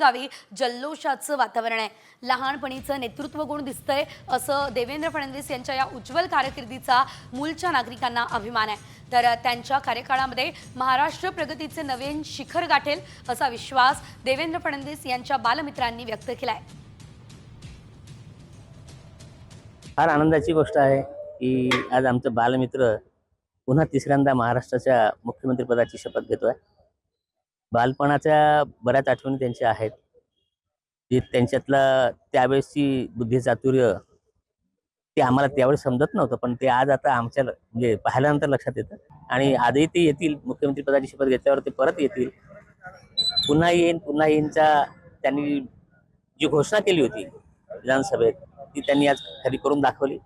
गावी जल्लोषाचं वातावरण आहे. लहानपणीचं नेतृत्व गुण दिसतंय असं देवेंद्र फडणवीस यांच्या या उज्ज्वल कारकिर्दीचा मूलच्या नागरिकांना अभिमान आहे. तर त्यांच्या कार्यकाळामध्ये महाराष्ट्र प्रगतीचे नवीन शिखर गाठेल असा विश्वास देवेंद्र फडणवीस यांच्या बालमित्रांनी व्यक्त केलाय. फार आनंदाची गोष्ट आहे की आज आमचं बालमित्र पुन्हा तिसऱ्यांदा महाराष्ट्राच्या मुख्यमंत्रीपदाची शपथ घेतोय. बालपणाच्या बऱ्याच आठवणी त्यांच्या आहेत. जे त्यांच्यातलं त्यावेळेसची बुद्धी चातुर्य ते आम्हाला त्यावेळेस समजत नव्हतं पण ते आज आता आमच्या म्हणजे पाहिल्यानंतर लक्षात येतं. आणि आजही ते येतील मुख्यमंत्री पदाची शपथ घेतल्यावर ते परत येतील. पुन्हा येईन पुन्हा येईनचा त्यांनी जी घोषणा केली होती विधानसभेत ती त्यांनी आज खरी करून दाखवली.